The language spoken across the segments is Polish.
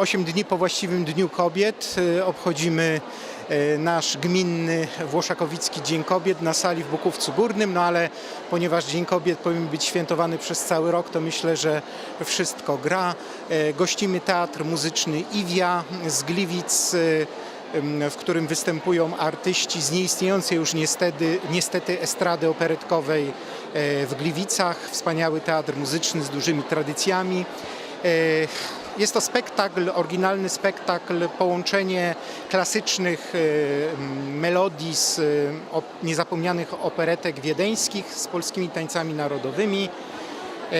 8 dni po właściwym Dniu Kobiet y, obchodzimy y, nasz gminny Włoszakowicki Dzień Kobiet na sali w Bukówcu Górnym, no ale ponieważ Dzień Kobiet powinien być świętowany przez cały rok, to myślę, że wszystko gra. Y, Gościmy Teatr Muzyczny Iwia z Gliwic, w którym występują artyści z nieistniejącej już niestety, niestety estrady operetkowej w Gliwicach. Wspaniały teatr muzyczny z dużymi tradycjami. Jest to spektakl, oryginalny spektakl, połączenie klasycznych e, melodii z e, niezapomnianych operetek wiedeńskich z polskimi tańcami narodowymi. E,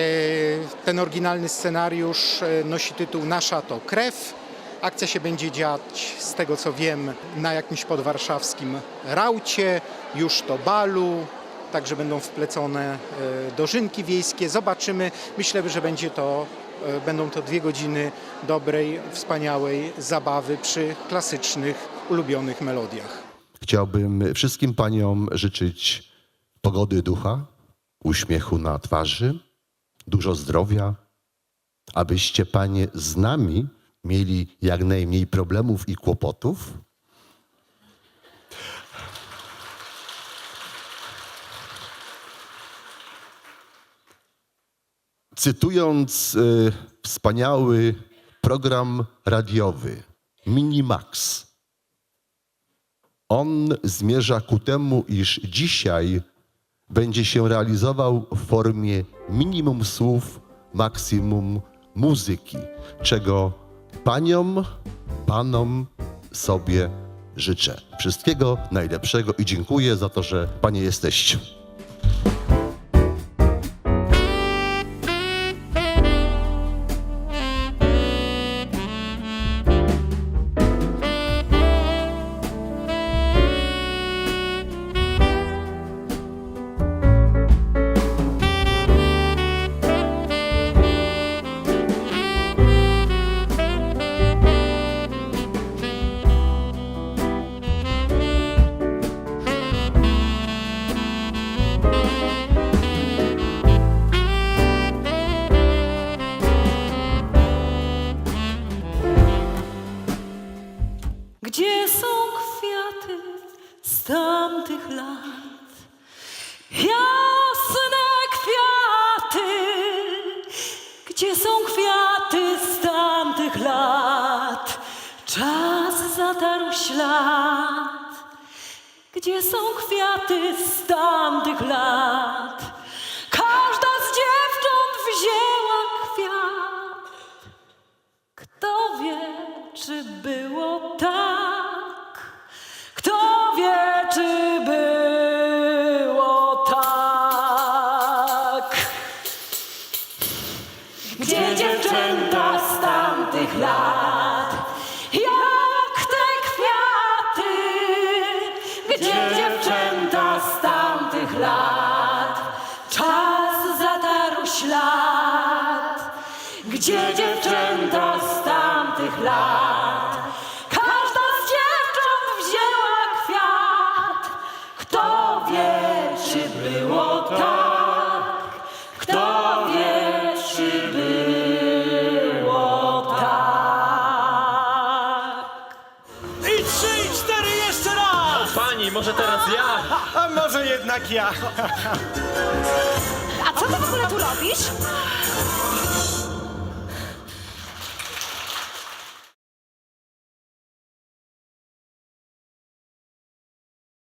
Ten oryginalny scenariusz nosi tytuł Nasza to krew. Akcja się będzie dziać, z tego co wiem, na jakimś podwarszawskim raucie, już to balu, także będą wplecone dożynki wiejskie. Zobaczymy. Myślę, że będzie to, będą to dwie godziny dobrej, wspaniałej zabawy przy klasycznych, ulubionych melodiach. Chciałbym wszystkim paniom życzyć pogody ducha, uśmiechu na twarzy, dużo zdrowia, abyście panie z nami mieli jak najmniej problemów i kłopotów. Cytując y, wspaniały program radiowy Minimax, on zmierza ku temu, iż dzisiaj będzie się realizował w formie minimum słów, maksimum muzyki, czego paniom, panom sobie życzę. Wszystkiego najlepszego i dziękuję za to, że panie jesteście. Gdzie są kwiaty z tamtych lat? Jasne kwiaty, gdzie są kwiaty z tamtych lat? Czas zatarł ślad. Gdzie są kwiaty z tamtych lat? Gdzie dziewczęta z tamtych lat? Jak te kwiaty? Gdzie dziewczęta z tamtych lat? Czas zatarł ślad. Gdzie dziewczęta z tamtych lat? może teraz ja? A może jednak ja? A co ty w ogóle tu robisz?